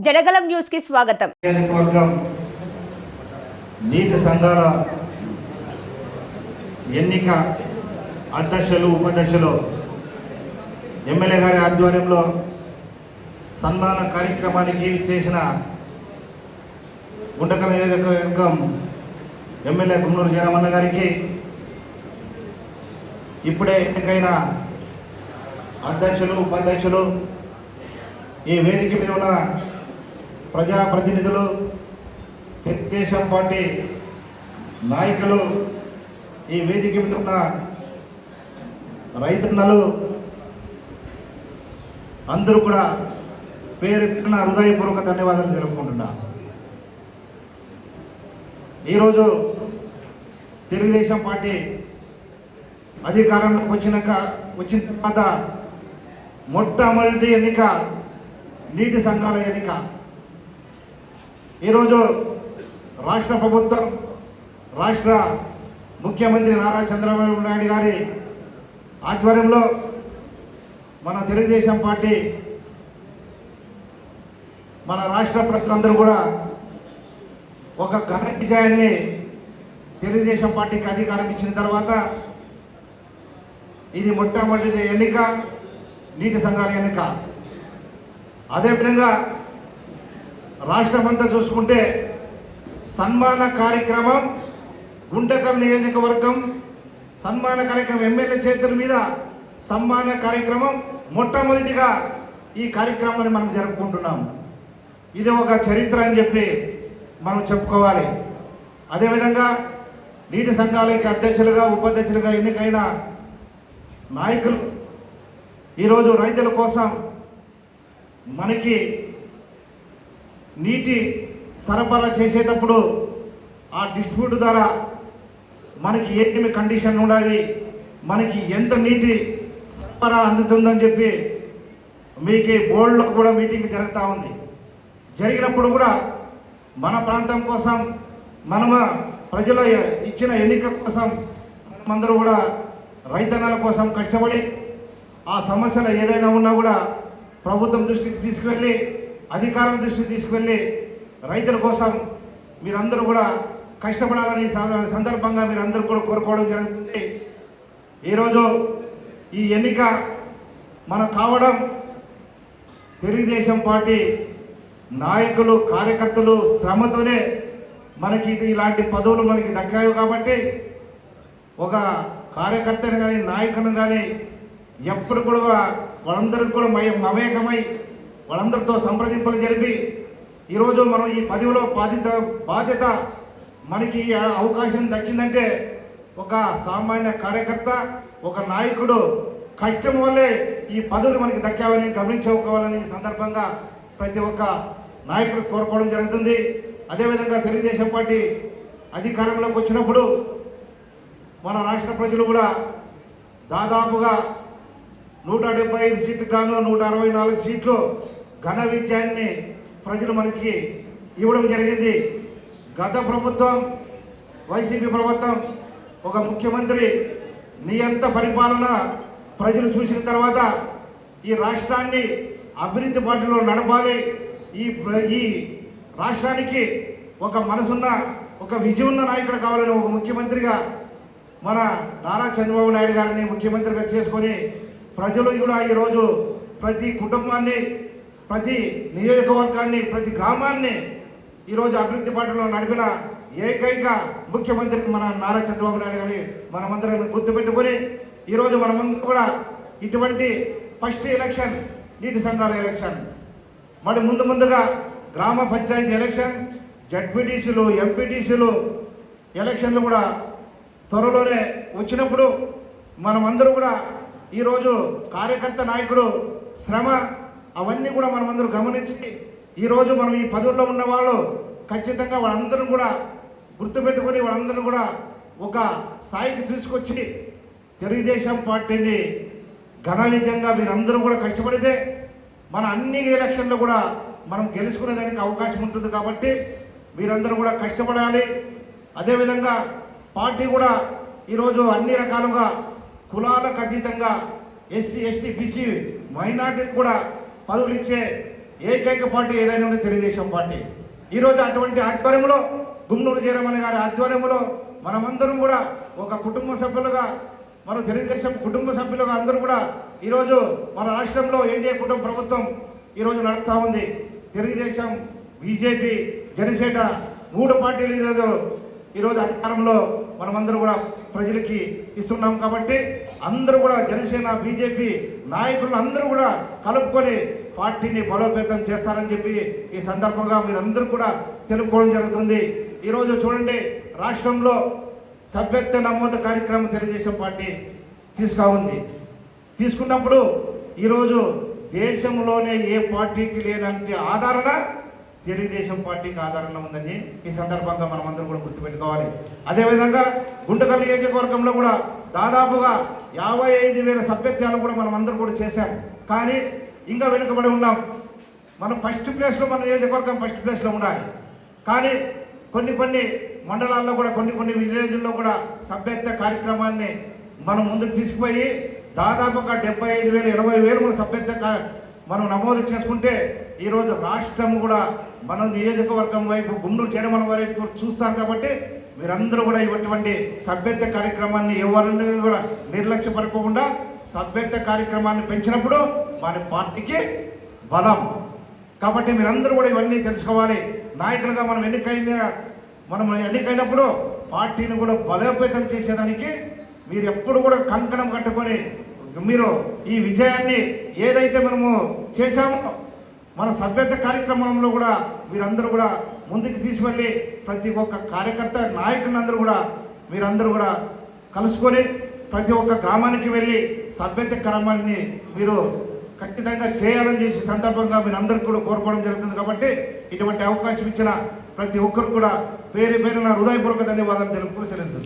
జడగలం న్యూస్కి స్వాగతం నీటి సంఘాల ఎన్నిక అధ్యక్షులు ఉపాధ్యక్షులు ఎమ్మెల్యే గారి ఆధ్వర్యంలో సన్మాన కార్యక్రమానికి చేసిన గుండకల నియోజకవర్గం ఎమ్మెల్యే గుమ్మూరు జయరామన్న గారికి ఇప్పుడే ఎన్నికైన అధ్యక్షులు ఉపాధ్యక్షులు ఈ వేదిక మీద ఉన్న ప్రజాప్రతినిధులు తెలుగుదేశం పార్టీ నాయకులు ఈ వేదిక మీద ఉన్న రైతన్నలు అందరూ కూడా పేరు హృదయపూర్వక ధన్యవాదాలు తెలుపుకుంటున్నా. ఈరోజు తెలుగుదేశం పార్టీ అధికారంలోకి వచ్చినాక వచ్చిన తర్వాత మొట్టమొదటి ఎన్నిక నీటి సంఘాల ఎన్నిక. ఈరోజు రాష్ట్ర ప్రభుత్వం రాష్ట్ర ముఖ్యమంత్రి నారా చంద్రబాబు నాయుడు గారి ఆధ్వర్యంలో మన తెలుగుదేశం పార్టీ మన రాష్ట్ర ప్రజలందరూ కూడా ఒక ఘన విజయాన్ని తెలుగుదేశం పార్టీకి అధికారం ఇచ్చిన తర్వాత ఇది మొట్టమొదటి ఎన్నిక నీటి సంఘాల ఎన్నిక. అదేవిధంగా రాష్ట్రమంతా చూసుకుంటే సన్మాన కార్యక్రమం గుంటకల్ నియోజకవర్గం సన్మాన కార్యక్రమం ఎమ్మెల్యే చేతుల మీద సన్మాన కార్యక్రమం మొట్టమొదటిగా ఈ కార్యక్రమాన్ని మనం జరుపుకుంటున్నాం ఇది ఒక చరిత్ర అని చెప్పి మనం చెప్పుకోవాలి. అదేవిధంగా నీటి సంఘాలకి అధ్యక్షులుగా ఉపాధ్యక్షులుగా ఎన్నికైన నాయకులు ఈరోజు రైతుల కోసం మనకి నీటి సరఫరా చేసేటప్పుడు ఆ డిస్ట్రిబ్యూట్ ద్వారా మనకి ఏమి కండిషన్ ఉండాలి మనకి ఎంత నీటి సరఫరా అందుతుందని చెప్పి మీకు బోర్డులో కూడా మీటింగ్ జరుగుతూ ఉంది. జరిగినప్పుడు కూడా మన ప్రాంతం కోసం మనము ప్రజల ఇచ్చిన ఎన్నిక కోసం అందరూ కూడా రైతన్నల కోసం కష్టపడి ఆ సమస్యలు ఏదైనా ఉన్నా కూడా ప్రభుత్వం దృష్టికి తీసుకువెళ్ళి అధికారం దృష్టికి తీసుకువెళ్ళి రైతుల కోసం మీరందరూ కూడా కష్టపడాలని స- సందర్భంగా మీరందరూ కూడా కోరుకోవడం జరుగుతుంది. ఈరోజు ఈ ఎన్నిక మనకు కావడం తెలుగుదేశం పార్టీ నాయకులు కార్యకర్తలు శ్రమతోనే మనకి ఇలాంటి పదవులు మనకి దక్కాయి కాబట్టి ఒక కార్యకర్తను కానీ నాయకులను కానీ ఎప్పుడు కూడా వాళ్ళందరికీ కూడా మమేకమై వాళ్ళందరితో సంప్రదింపులు జరిపి ఈరోజు మనం ఈ పదవిలో బాధ్యత బాధ్యత మనకి అవకాశం దక్కిందంటే ఒక సామాన్య కార్యకర్త ఒక నాయకుడు కష్టం వల్లే ఈ పదవులు మనకి దక్కావని గమనించుకోవాలని ఈ సందర్భంగా ప్రతి ఒక్క నాయకుడు కోరుకోవడం జరుగుతుంది. అదేవిధంగా తెలుగుదేశం పార్టీ అధికారంలోకి వచ్చినప్పుడు మన రాష్ట్ర ప్రజలు కూడా దాదాపుగా నూట డెబ్బై ఐదు సీట్లు కాను నూట అరవై నాలుగు సీట్లు ఘన విజయాన్ని ప్రజలు మనకి ఇవ్వడం జరిగింది. గత ప్రభుత్వం వైసీపీ ప్రభుత్వం ఒక ముఖ్యమంత్రి నియంత పరిపాలన ప్రజలు చూసిన తర్వాత ఈ రాష్ట్రాన్ని అభివృద్ధి బాటలో నడపాలి. ఈ ప్ర- ఈ రాష్ట్రానికి ఒక మనసున్న ఒక విజయం ఉన్న నాయకుడు కావాలని ఒక ముఖ్యమంత్రిగా మన నారా చంద్రబాబు నాయుడు గారిని ముఖ్యమంత్రిగా చేసుకొని ప్రజలు కూడా ఈరోజు ప్రతి కుటుంబాన్ని ప్రతి నియోజకవర్గాన్ని ప్రతి గ్రామాన్ని ఈరోజు అభివృద్ధి పాటలో నడిపిన ఏకైక ముఖ్యమంత్రి మన నారా చంద్రబాబు నాయుడు గారిని మనమందరం గుర్తుపెట్టుకొని ఈరోజు మనమందరం కూడా ఇటువంటి ఫస్ట్ ఎలక్షన్ నీటి సంఘాల ఎలక్షన్ మరి ముందు ముందుగా గ్రామ పంచాయతీ ఎలక్షన్ జడ్పీటీసీలు ఎంపీటీసీలు ఎలక్షన్లు కూడా త్వరలోనే వచ్చినప్పుడు మనమందరూ కూడా ఈరోజు కార్యకర్త నాయకుడు శ్రమ అవన్నీ కూడా మనమందరూ గమనించి ఈరోజు మనం ఈ పదవుల్లో ఉన్న వాళ్ళు ఖచ్చితంగా వాళ్ళందరూ కూడా గుర్తుపెట్టుకొని వాళ్ళందరూ కూడా ఒక స్థాయికి తీసుకొచ్చి తెలుగుదేశం పార్టీని ఘన విజయంగా మీరందరూ కూడా కష్టపడితే మన అన్ని ఎలక్షన్లో కూడా మనం గెలుచుకునేదానికి అవకాశం ఉంటుంది కాబట్టి మీరందరూ కూడా కష్టపడాలి. అదేవిధంగా పార్టీ కూడా ఈరోజు అన్ని రకాలుగా కులాలకు అతీతంగా ఎస్సీ ఎస్టీ బీసీ మైనార్టీకి కూడా పదవులు ఇచ్చే ఏకైక పార్టీ ఏదైనా ఉంటే తెలుగుదేశం పార్టీ. ఈరోజు అటువంటి ఆధ్వర్యంలో గుమ్మూరు జయరమణి గారి ఆధ్వర్యంలో మనమందరం కూడా ఒక కుటుంబ సభ్యులుగా మన తెలుగుదేశం కుటుంబ సభ్యులుగా అందరూ కూడా ఈరోజు మన రాష్ట్రంలో ఎన్డీఏ కుటుంబ ప్రభుత్వం ఈరోజు నడుస్తూ ఉంది. తెలుగుదేశం బీజేపీ జనసేన మూడు పార్టీలు ఈరోజు ఈరోజు అధికారంలో మనమందరూ కూడా ప్రజలకి ఇస్తున్నాం కాబట్టి అందరూ కూడా జనసేన బీజేపీ నాయకులు అందరూ కూడా కలుపుకొని పార్టీని బలోపేతం చేస్తారని చెప్పి ఈ సందర్భంగా మీరందరూ కూడా తెలుపుకోవడం జరుగుతుంది. ఈరోజు చూడండి రాష్ట్రంలో సభ్యత్వ నమోదు కార్యక్రమం తెలుగుదేశం పార్టీ తీసుకా ఉంది. తీసుకున్నప్పుడు ఈరోజు దేశంలోనే ఏ పార్టీకి లేనంటే ఆదరణ తెలుగుదేశం పార్టీకి ఆదరణ ఉందని ఈ సందర్భంగా మనం అందరూ కూడా గుర్తుపెట్టుకోవాలి. అదేవిధంగా గుంటకల్ నియోజకవర్గంలో కూడా దాదాపుగా యాభై ఐదు వేల సభ్యత్వాలు కూడా మనం అందరూ కూడా చేశాం. కానీ ఇంకా వెనుకబడి ఉన్నాం. మనం ఫస్ట్ ప్లేస్లో మన నియోజకవర్గం ఫస్ట్ ప్లేస్లో ఉండాలి. కానీ కొన్ని కొన్ని మండలాల్లో కూడా కొన్ని కొన్ని విలేజ్ల్లో కూడా సభ్యత్వ కార్యక్రమాన్ని మనం ముందుకు తీసుకుపోయి దాదాపుగా డెబ్బై ఐదు వేలు ఇరవై వేలు మన సభ్యత్వ మనం నమోదు చేసుకుంటే ఈరోజు రాష్ట్రం కూడా మన నియోజకవర్గం వైపు గుండూరు చేరమల వైపు చూస్తాం కాబట్టి మీరందరూ కూడా ఇటువంటి సభ్యత్వ కార్యక్రమాన్ని ఎవరిని కూడా నిర్లక్ష్యపరచకుండా సభ్యత్వ కార్యక్రమాన్ని పెంచినప్పుడు మన పార్టీకి బలం. కాబట్టి మీరందరూ కూడా ఇవన్నీ తెలుసుకోవాలి. నాయకులుగా మనం ఎన్నికైన మనం ఎన్నికైనప్పుడు పార్టీని కూడా బలోపేతం చేసేదానికి మీరు ఎప్పుడు కూడా కంకణం కట్టుకొని మీరు ఈ విజయాన్ని ఏదైతే మనము చేశామో మన సభ్యత కార్యక్రమంలో కూడా మీరందరూ కూడా ముందుకు తీసుకెళ్ళి ప్రతి ఒక్క కార్యకర్త నాయకులందరూ కూడా మీరందరూ కూడా కలుసుకొని ప్రతి ఒక్క గ్రామానికి వెళ్ళి సభ్యత క్రమాన్ని మీరు ఖచ్చితంగా చేయాలని చేసే సందర్భంగా మీరు అందరికీ కూడా కోరుకోవడం జరుగుతుంది కాబట్టి ఇటువంటి అవకాశం ఇచ్చిన ప్రతి ఒక్కరు కూడా పేరు పేరున హృదయపూర్వక ధన్యవాదాలు తెలుపుకుంటూ సెలవు